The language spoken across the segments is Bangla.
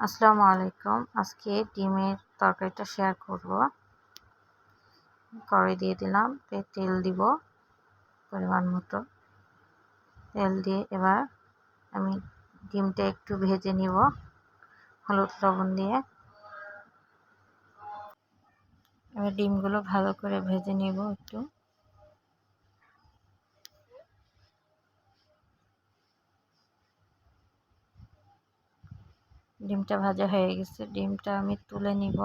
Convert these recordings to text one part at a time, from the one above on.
আসসালামু আলাইকুম। আজকে ডিমের তরকারিটা শেয়ার করব। কড়াই দিয়ে দিলাম তেল দিব পরিমাণ মতো। তেল দিয়ে এবার আমি ডিমটা একটু ভেজে নিব, হলুদ লবণ দিয়ে। এবার ডিমগুলো ভালো করে ভেজে নিব একটু। ডিমটা ভাজা হয়ে গেছে। ডিমটা আমি তুলে নিব।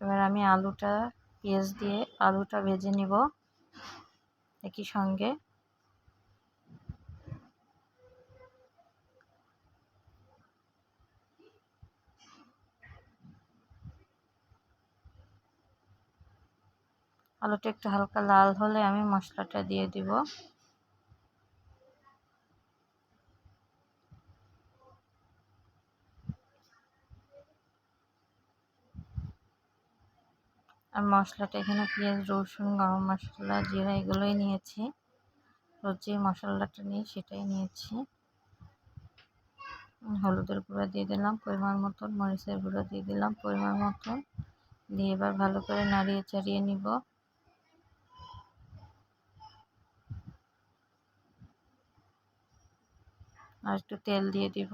এবার আমি আলুটা, পেঁয়াজ দিয়ে আলুটা ভেজে নিব। একই সঙ্গে। আলুটা একটু হালকা লাল হলে আমি মশলাটা দিয়ে দিব। আর মশলাটা এখানে পেঁয়াজ, রসুন, গরম মশলা, জিরা এগুলোই নিয়েছি। রোজ যে মশলাটা নিই সেটাই নিয়েছি। হলুদের গুঁড়া দিয়ে দিলাম, পরিমাণ মতন, মরিচের গুঁড়া দিয়ে দিলাম, পরিমাণ মতন। দিয়ে এবার ভালো করে নাড়িয়ে চাড়িয়ে নিব। আর একটু তেল দিয়ে দিব।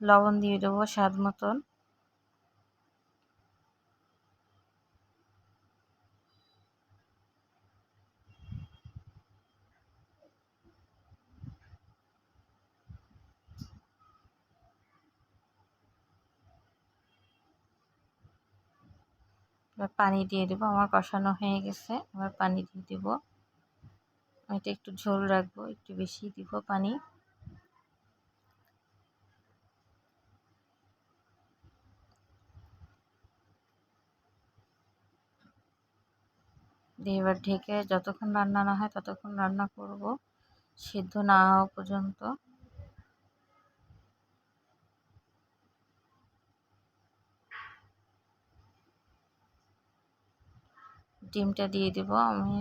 লবণ দিয়ে দেবো স্বাদ মতন। এবার পানি দিয়ে দেবো, আমার কষানো হয়ে গেছে, এবার পানি দিয়ে দেবো। এটা একটু ঝোল রাখব, একটু বেশি দিব পানি। দিয়ে এবার ঢেকে যতক্ষণ রান্না না হয় ততক্ষণ রান্না করব, সিদ্ধ না হওয়া পর্যন্ত। ডিমটা দিয়ে দিব। আমি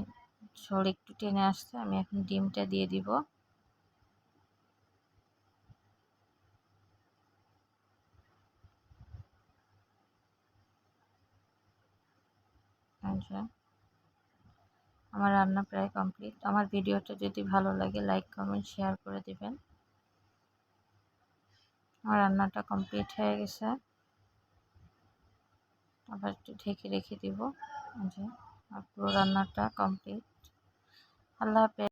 ঝোল একটু টেনে আসছে, আমি এখন ডিমটা দিয়ে দিব। আচ্ছা। আমার রান্না প্রায় কমপ্লিট। আমার ভিডিওটা যদি ভালো লাগে, লাইক, কমেন্ট, শেয়ার করে দিবেন। আমার রান্নাটা কমপ্লিট হয়ে গেছে। আবার একটু ঢেকে রেখে দিব। আর পুরো রান্নাটা কমপ্লিট আল্লাহ হাফেজ।